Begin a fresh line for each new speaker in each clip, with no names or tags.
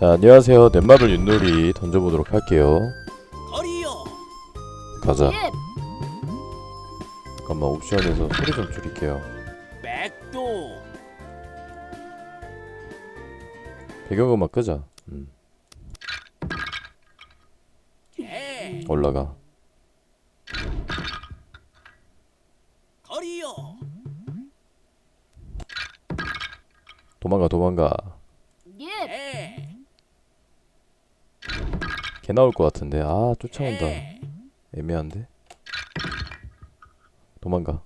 자 안녕하세요. 넷마블 윷놀이 던져보도록 할게요.
거리요.
가자.
예.
잠깐만 옵션에서 소리 좀 줄일게요.
백도.
배경음악 끄자. 음,
개
올라가.
거리요.
도망가 도망가
예.
개
개 나올 것 같은데. 아 쫓아온다.
개
애매한데? 도망가.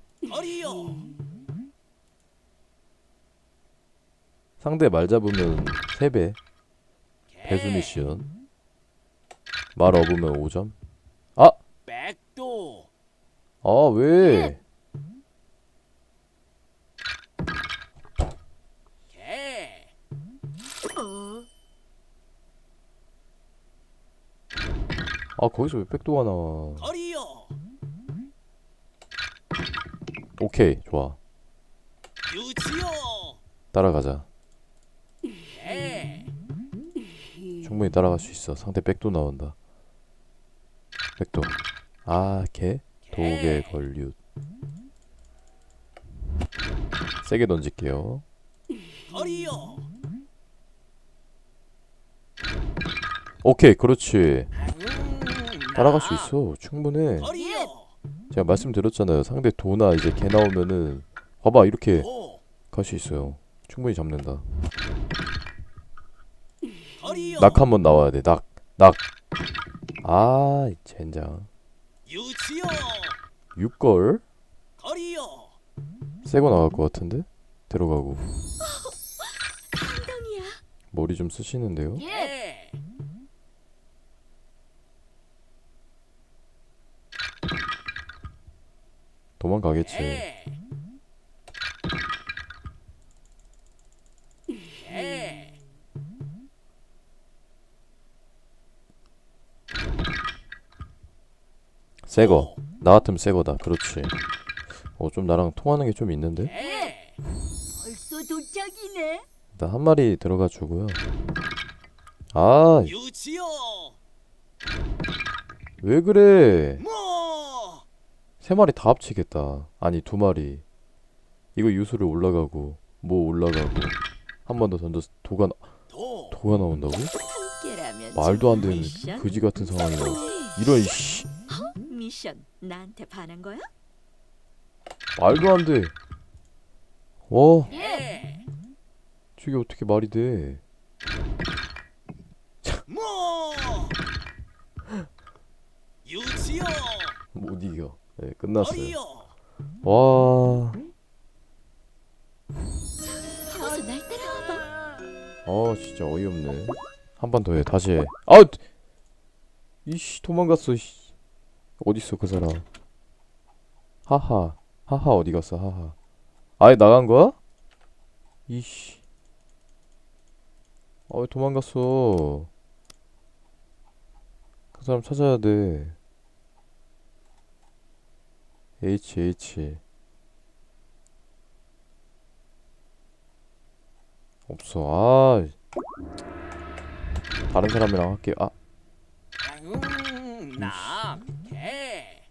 상대 말 잡으면 3배.
개.
배수 미션 말 업으면 5점?
백도.
아 왜? 아 거기서 왜 백도가 나와
거리요.
오케이 좋아.
유치요.
따라가자.
개
충분히 따라갈 수 있어. 상대 백도 나온다. 백도. 아개? 도개 걸류. 세게 던질게요.
거리요.
오케이 그렇지.
음,
따라갈 수
나.
있어. 충분해. 제가 말씀드렸잖아요. 상대 도나 이제 개 나오면은 봐봐 이렇게 도갈수 있어요. 충분히 잡는다. 낙 한번 나와야 돼낙낙아 젠장.
유치요.
6걸?
거리요.
새거 나갈 것 같은데? 들어가고. 머리 좀 쓰시는데요?
예.
개
도망가겠지. 새거. 나 같으면 새거다. 그렇지. 어 좀 나랑 통하는 게 좀 있는데?
개
벌써 도착이네.
일단 한 마리 들어가 주고요. 아왜
유치요.
그래?
뭐
세 마리 다 합치겠다. 아니 두 마리. 이거 유수를 올라가고 뭐 올라가고 한 번 더 던져서 도가 나-
도
도가 나온다고? 말도 안 되는? 그지 같은 상황이네 이런 씨.
미션 나한테 반한 거야?
말도 안 돼.
와개
저게 어떻게 말이 돼?
뭐? 유치요
못 이겨 네 끝났어요. 와.
어서 날 따라와봐.
아 진짜 어이없네. 한 번 더 해 다시 해. 아우 이씨 도망갔어 씨. 어딨어 그 사람? 하하 하하 어디 갔어 하하. 아예 나간 거야? 이씨. 아 왜 도망갔어. 그 사람 찾아야 돼 H H 없어. 아. 다른 사람이랑 할게요 아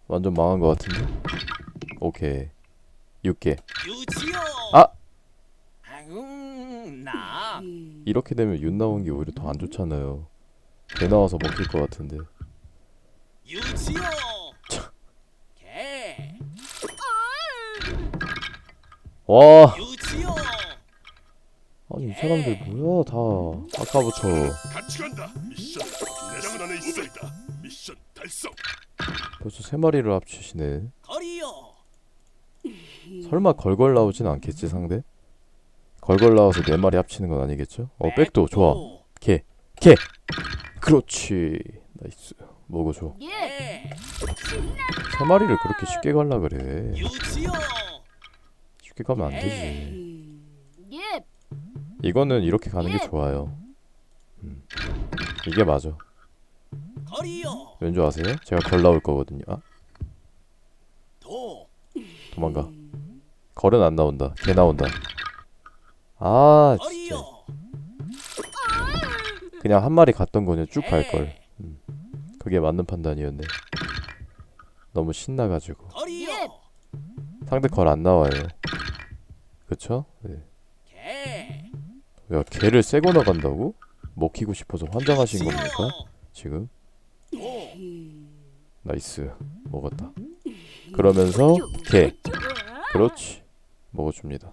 완전 망한 것 같은데? 오케이. 6개.
유치요.
아! 이렇게 되면 윤 나온 게 오히려 더 안 좋잖아요. 개 나와서 먹힐 것 같은데 와. 아니 이 사람들 뭐야 다. 아까 부터.
같이 간다. 미션. 내장 안에 있어이다. 미션 달성.
벌써 세 마리를 합치시네.
거리요.
설마 걸걸 나오진 않겠지 상대? 걸걸 나와서 네 마리 합치는 건 아니겠죠? 어 백도 좋아. 개. 개. 그렇지. 나이스. 먹어줘.
예.
개세 마리를 그렇게 쉽게 갈라 그래.
유치요
쉽게 가면 안 되지.
예.
이거는 이렇게 가는 게 좋아요. 음. 이게 맞아.
거리요.
왠줄 아세요? 제가 걸 나올 거거든요. 아?
도.
도망가. 걸은 안 나온다. 개 나온다. 아 진짜.
거리요.
그냥 한 마리 갔던 거냐 쭉갈
개.
걸. 그게 맞는 판단이었네. 너무 신나가지고.
거리요.
상대 걸 안 나와요. 그쵸? 네.
개.
야 개를 새거 나간다고? 먹히고 싶어서 환장하신 겁니까? 지금?
도.
나이스 먹었다. 그러면서 개 그렇지 먹어줍니다.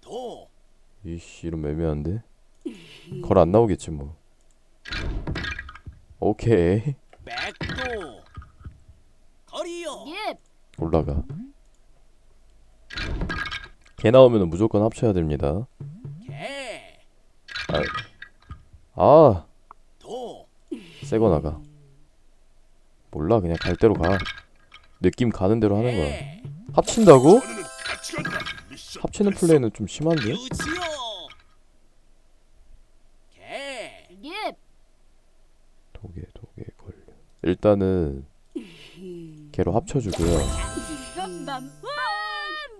도. 이씨 이름 애매한데? 걸 안 나오겠지 뭐. 오케이
백도. 거리요.
예.
올라가. 개 나오면 무조건 합쳐야 됩니다.
개.
아
도.
새거 나가. 몰라 그냥 갈 대로 가. 느낌 가는 대로 하는 거야.
개.
합친다고? 합치는. 플레이는 좀 심한데?
개.
예.
도개 도개 걸려. 일단은 개로 합쳐주고요.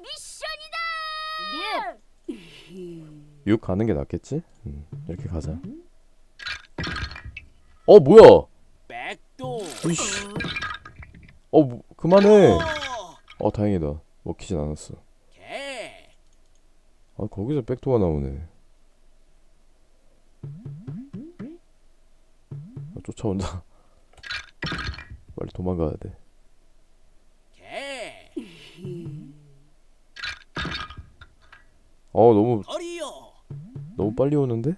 미션이다. 예.
6 가는 게 낫겠지? 음, 이렇게 가자. 어 뭐야?
백도.
이씨. 어 뭐, 그만해.
어.
어 다행이다. 먹히진 않았어.
개.
아 거기서 백도가 나오네. 아, 쫓아온다. 빨리 도망가야 돼.
개.
어 너무. 너무 빨리 오는데?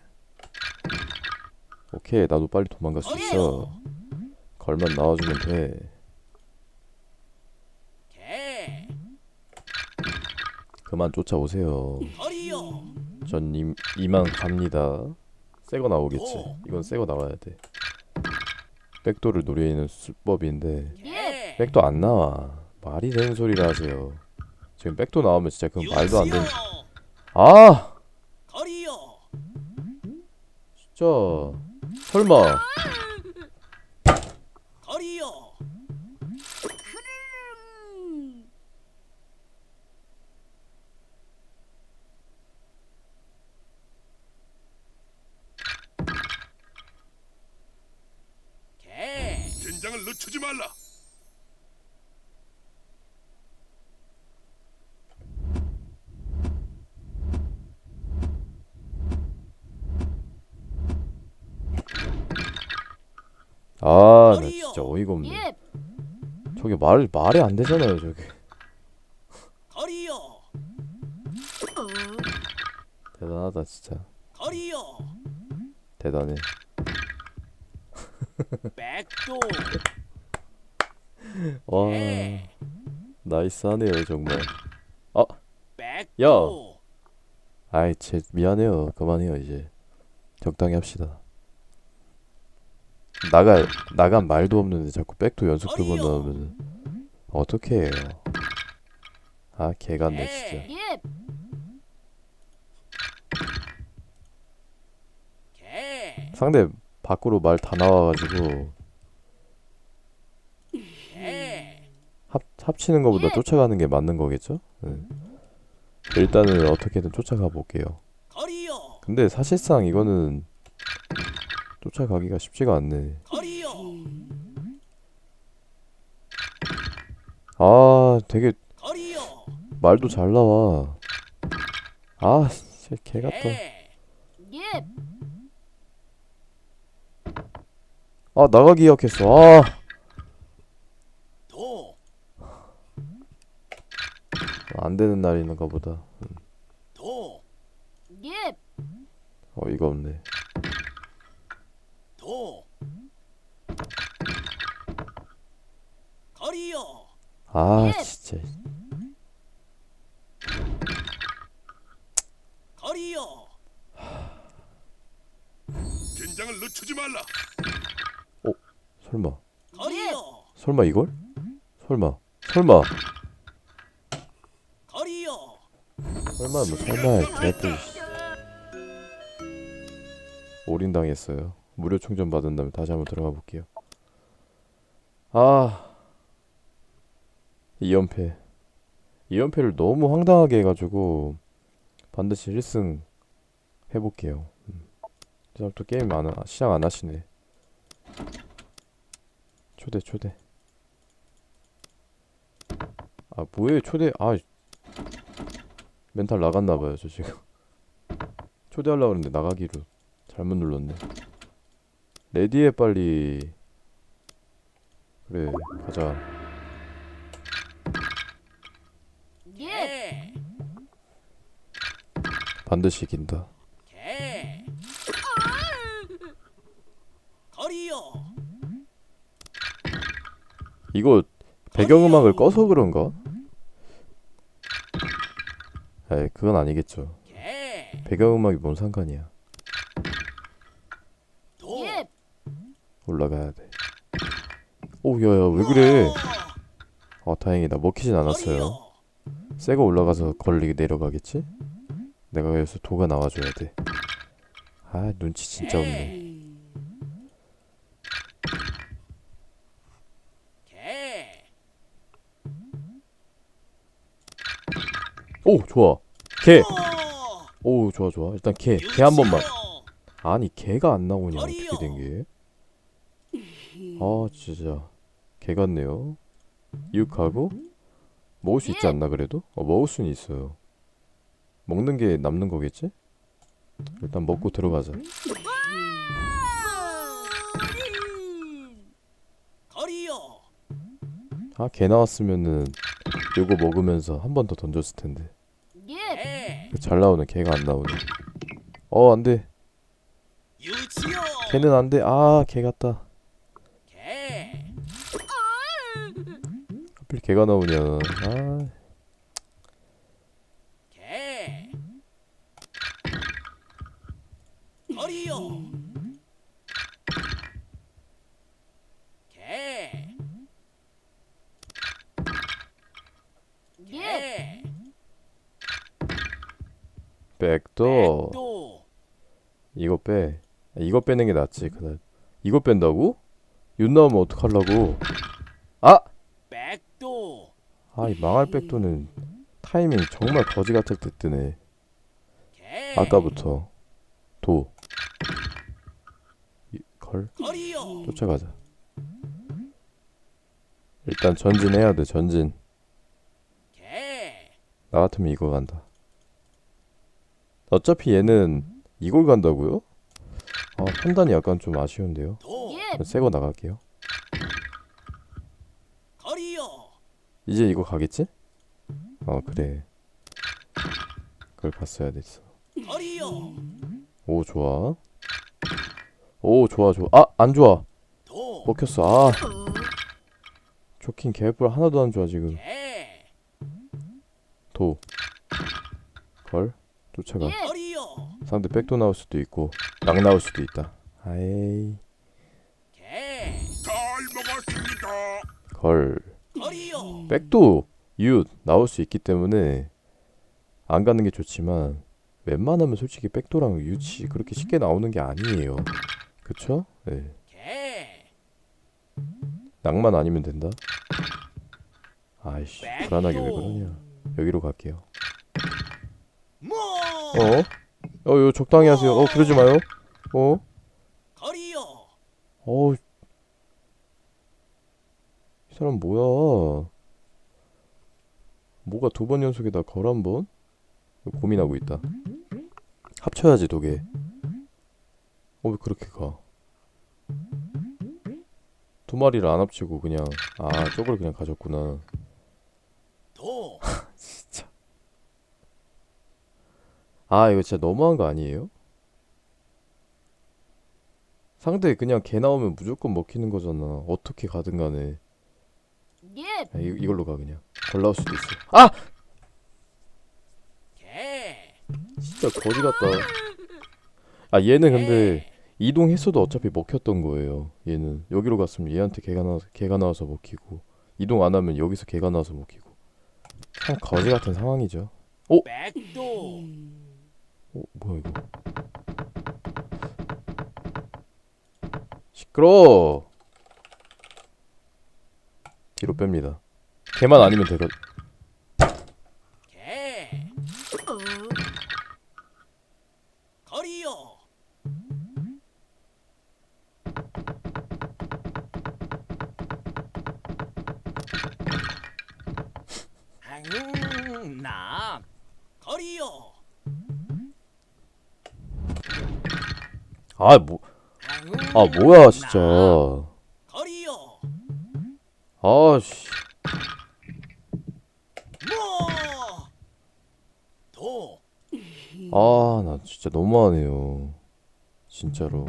오케이 나도 빨리 도망갈 수 있어. 걸만 나와주면 돼.
개.
그만 쫓아오세요. 전 이, 이만 갑니다. 새거 나오겠지.
오.
이건 새거 나와야 돼. 백도를 노리는 수법인데
예.
개.
백도 안 나와. 말이 되는 소리를 하세요. 지금 백도 나오면 진짜 그건 말도 안 되는. 아
거리요.
진짜 설마.
긴장을 늦추지 말라.
아 나 진짜 어이가 없네.
예.
저게 말 말이 안 되잖아요 저게.
거리요.
대단하다 진짜.
거리요.
대단해.
백도.
와
개.
나이스하네요 정말.
백도.
아이 제 미안해요 그만해요 이제 적당히 합시다 나가 나간 말도 없는데 자꾸 백도 연속 두 번. 나오면은 어떻게 해요 아 개같네 진짜
예.
개.
상대 밖으로 말 다 나와가지고
개.
합 합치는 것보다
예.
쫓아가는 게 맞는 거겠죠 네. 일단은 어떻게든 쫓아가 볼게요. 근데 사실상 이거는 쫓아가기가 쉽지가 않네. 아 되게. 말도 잘 나와 아 진짜 개 같다
개.
예.
아 나가기 약했어 아
도.
안되는 날이 있는가 보다
도.
예.
어이가 없네
도. 거리요.
아
예.
진짜
거리요.
긴장을 늦추지 말라.
설마
거리요.
설마 이걸? 설마 설마
거리요.
설마 뭐 설마 개뿔 올인 당했어요 무료 충전 받은 다음에 다시 한번 들어가 볼게요 아 2연패 2연패를 너무 황당하게 해가지고 반드시 1승 해볼게요. 음. 이 사람 또 게임 안 하, 시작 안 하시네. 초대 초대. 아 뭐예요 초대 아 멘탈 나갔나봐요 저 지금 초대하려고 했는데 나가기로 잘못 눌렀네 레디해 빨리 그래 가자
예.
개.
반드시 이긴다. 이거 배경음악을 꺼서 그런가? 에이 그건 아니겠죠
개.
배경음악이 뭔 상관이야
도.
예.
올라가야 돼 오 야야 왜 그래 아 다행이다 먹히진 않았어요. 새거 올라가서 걸리게 내려가겠지? 내가 그래서 도가 나와줘야 돼. 아 눈치 진짜 없네.
개.
오 좋아. 개.
어.
오 좋아 좋아. 일단 개. 개 한 번만. 아니 개가 안 나오냐. 어떻게 된 게? 아 진짜 개 같네요. 이육하고 먹을 수 있지 않나 그래도? 어 먹을 수는 있어요. 먹는 게 남는 거겠지? 일단 먹고 들어가자. 아 개 나왔으면은 요거 먹으면서 한 번 더 던졌을 텐데.
예.
개.
잘 나오네 개가 안 나오네 어 안돼
유치요.
개는 안 돼 아 개 같다 개가 나오냐 아
개. 개.
예.
개.
백도
또.
이거 빼 아, 이거 빼는 게 낫지 그날 이거 뺀다고? 윤 나오면 어떡하려고 아! 아 이 망할 백도는 타이밍 정말 거지 같을 때 뜨네
개.
아까부터 도 이, 걸. 쫓아가자 일단 전진해야 돼 전진
개.
나 같으면 이거 간다. 어차피 얘는 이걸 간다고요? 아, 판단이 약간 좀 아쉬운데요.
도.
예.
새거 나갈게요. 이제 이거 가겠지? 어, 그래. 그걸 봤어야 됐어. 오, 좋아. 오, 좋아, 좋아. 아, 안 좋아.
도.
먹혔어. 아, 초킹 개뿔 하나도 안 좋아, 지금.
개.
도. 걸. 쫓아가.
예.
상대 백도 나올 수도 있고, 락 나올 수도 있다. 아이. 걸. 백도 윷 나올 수 있기 때문에 안 가는 게 좋지만 웬만하면 솔직히 백도랑 윷이 그렇게 쉽게 나오는 게 아니에요. 그쵸? 네.
개.
낭만 아니면 된다. 아이씨. 불안하게 왜 그러냐. 여기로 갈게요.
뭐.
어? 어, 요 적당히 하세요. 어, 그러지 마요. 어? 어우. 이 사람 뭐야? 뭐가 두 번 연속에다 걸 한 번? 고민하고 있다. 합쳐야지 두 개. 어, 왜 그렇게 가? 두 마리를 안 합치고 그냥 아 저걸 그냥 가졌구나.
도.
진짜. 아 이거 진짜 너무한 거 아니에요? 상대 그냥 개 나오면 무조건 먹히는 거잖아. 어떻게 가든 간에.
예.
아, 이, 이걸로 가 그냥. 걸 나올 수도 있어. 아!
개.
진짜 거지 같다. 아 얘는 근데 이동했어도 어차피 먹혔던 거예요. 얘는 여기로 갔으면 얘한테 개가 나와서 개가 나와서 먹히고 이동 안 하면 여기서 개가 나와서 먹히고 참 거지 같은 상황이죠.
백도.
어 뭐야 이거? 시끄러. 뒤로 뺍니다. 개만 아니면 되거 아, 뭐, 아, 뭐야, 진짜. 아씨. 아 나 진짜 너무하네요. 진짜로.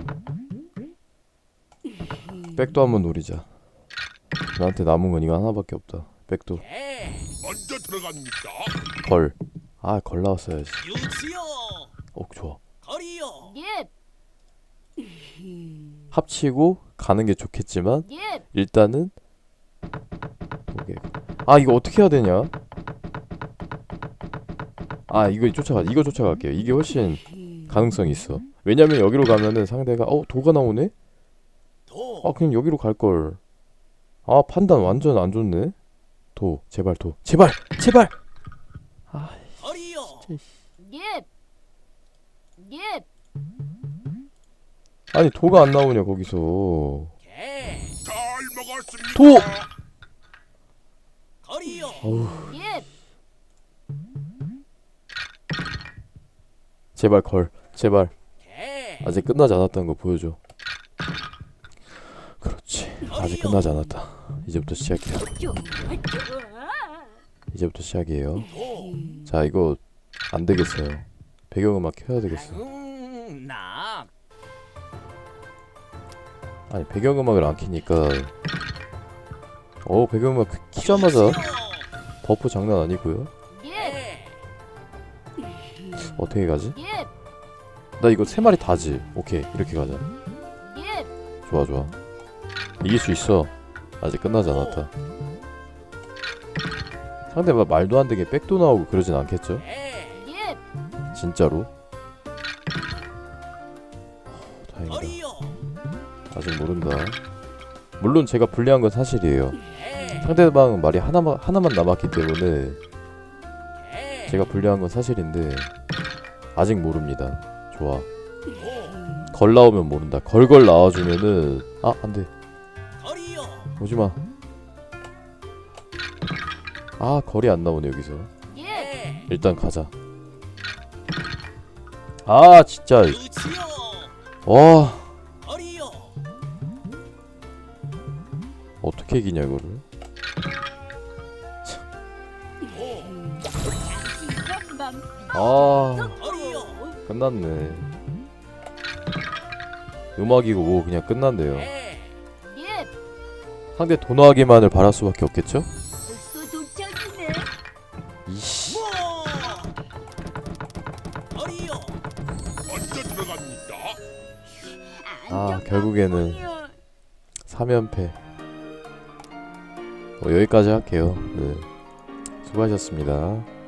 백도 한번 노리자. 나한테 남은 건 이거 하나밖에 없다. 백도
개.
먼저 들어갑니다.
걸. 아 걸 나왔어야지.
유치요.
어 좋아.
거리요.
예.
합치고 가는 게 좋겠지만
예.
일단은 오케이. 아 이거 어떻게 해야 되냐? 아 이거 쫓아가 이거 쫓아갈게요. 이게 훨씬 가능성이 있어. 왜냐면 여기로 가면은 상대가 어 도가 나오네?
도.
아 그냥 여기로 갈 걸. 아 판단 완전 안 좋네. 도 제발 도 제발 제발.
예. 예.
아니 도가 안 나오냐 거기서. 도! 어우
예.
제발 걸 제발.
개.
아직 끝나지 않았다는 거 보여줘. 그렇지. 아직 끝나지 않았다. 이제부터 시작이야. 이제부터 시작이에요.
도.
자 이거 안 되겠어요. 배경음악 켜야 되겠어.
음, 나.
아니 배경음악을 안 키니까 어 배경음악 그 키자마자. 버프 장난 아니고요. 어떻게 가지?
예.
나 이거 세 마리 다지. 오케이 이렇게 가자.
예.
좋아 좋아. 이길 수 있어. 아직 끝나지 않았다. 상대 막 말도 안 되게 백도 나오고 그러진 않겠죠? 진짜로? 하, 다행이다. 아직 모른다. 물론 제가 불리한 건 사실이에요.
개.
상대방 말이 하나만 하나만 남았기 때문에
개.
제가 불리한 건 사실인데 아직 모릅니다. 좋아.
도.
걸 나오면 모른다. 걸걸 나와주면은 아 안돼
거리요.
오지 마. 아 거리 안 나오네 여기서. 일단 가자. 아 진짜. 와. 어떻게 이기냐 이거를.
도.
아. 끝났네. 음악이고 뭐 그냥 끝난대요. 상대 도나하기만을 바랄 수밖에 없겠죠? 이씨. 아 결국에는 3연패. 뭐 여기까지 할게요. 네. 수고하셨습니다.